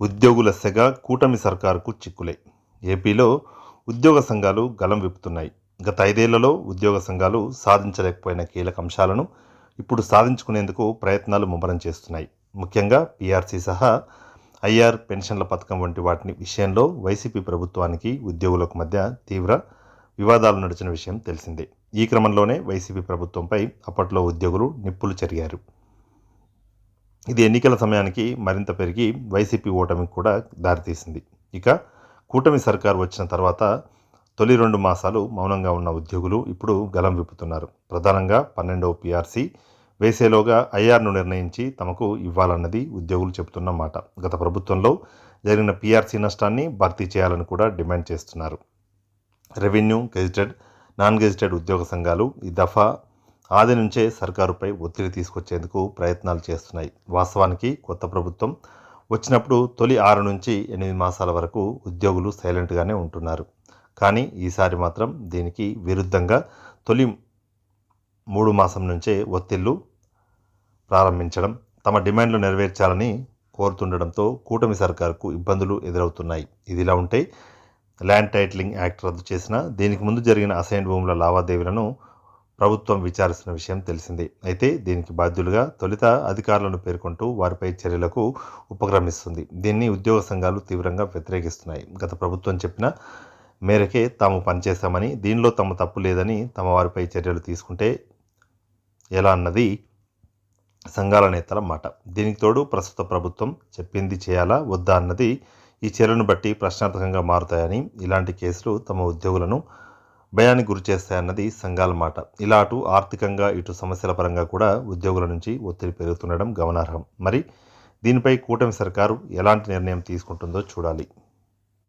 ఉద్యోగుల సెగ కూటమి సర్కారుకు చిక్కులే. ఏపీలో ఉద్యోగ సంఘాలు గలం విప్పుతున్నాయి. గత ఐదేళ్ళలో ఉద్యోగ సంఘాలు సాధించలేకపోయిన కీలక అంశాలను ఇప్పుడు సాధించుకునేందుకు ప్రయత్నాలు ముమ్మరం చేస్తున్నాయి. ముఖ్యంగా పీఆర్సీ సహా ఐఆర్ పెన్షన్ల పథకం వంటి వాటిని విషయంలో వైసీపీ ప్రభుత్వానికి ఉద్యోగులకు మధ్య తీవ్ర వివాదాలు నడిచిన విషయం తెలిసిందే. ఈ క్రమంలోనే వైసీపీ ప్రభుత్వంపై అప్పట్లో ఉద్యోగులు నిప్పులు చెరిగారు. ఇది ఎన్నికల సమయానికి మరింత పెరిగి వైసీపీ ఓటమికి కూడా దారితీసింది. ఇక కూటమి సర్కార్ వచ్చిన తర్వాత తొలి రెండు మాసాలు మౌనంగా ఉన్న ఉద్యోగులు ఇప్పుడు గలం విప్పుతున్నారు. ప్రధానంగా పన్నెండవ పీఆర్సీ వేసేలోగా ఐఆర్ను నిర్ణయించి తమకు ఇవ్వాలన్నది ఉద్యోగులు చెబుతున్న మాట. గత ప్రభుత్వంలో జరిగిన పీఆర్సీ నష్టాన్ని భర్తీ చేయాలని కూడా డిమాండ్ చేస్తున్నారు. రెవెన్యూ గెజిటెడ్ నాన్ గెజిటెడ్ ఉద్యోగ సంఘాలు ఈ దఫా ఆది నుంచే సర్కారుపై ఒత్తిడి తీసుకొచ్చేందుకు ప్రయత్నాలు చేస్తున్నాయి. వాస్తవానికి కొత్త ప్రభుత్వం వచ్చినప్పుడు తొలి ఆరు నుంచి ఎనిమిది మాసాల వరకు ఉద్యోగులు సైలెంట్గానే ఉంటున్నారు. కానీ ఈసారి మాత్రం దీనికి విరుద్ధంగా తొలి మూడు మాసం నుంచే ఒత్తిళ్ళు ప్రారంభించడం తమ డిమాండ్లు నెరవేర్చాలని కోరుతుండడంతో కూటమి సర్కారుకు ఇబ్బందులు ఎదురవుతున్నాయి. ఇదిలా ఉంటే ల్యాండ్ టైటిలింగ్ యాక్ట్ రద్దు చేసిన దీనికి ముందు జరిగిన అసైన్ భూముల లావాదేవీలను ప్రభుత్వం విచారిస్తున్న విషయం తెలిసిందే. అయితే దీనికి బాధ్యులుగా తొలుత అధికారులను పేర్కొంటూ వారిపై చర్యలకు ఉపక్రమిస్తుంది. దీన్ని ఉద్యోగ సంఘాలు తీవ్రంగా వ్యతిరేకిస్తున్నాయి. గత ప్రభుత్వం చెప్పిన మేరకే తాము పనిచేస్తామని దీనిలో తమ తప్పు లేదని తమ వారిపై చర్యలు తీసుకుంటే ఎలా అన్నది సంఘాల నేతల మాట. దీనికి తోడు ప్రస్తుత ప్రభుత్వం చెప్పింది చేయాలా వద్దా అన్నది ఈ చర్యలను బట్టి ప్రశ్నార్థకంగా మారుతాయని ఇలాంటి కేసులు తమ ఉద్యోగులను భయానికి గురి చేస్తాయన్నది సంఘాల మాట. ఇలా అటు ఆర్థికంగా ఇటు సమస్యల పరంగా కూడా ఉద్యోగుల నుంచి ఒత్తిడి పెరుగుతుండడం గమనార్హం. మరి దీనిపై కూటమి సర్కారు ఎలాంటి నిర్ణయం తీసుకుంటుందో చూడాలి.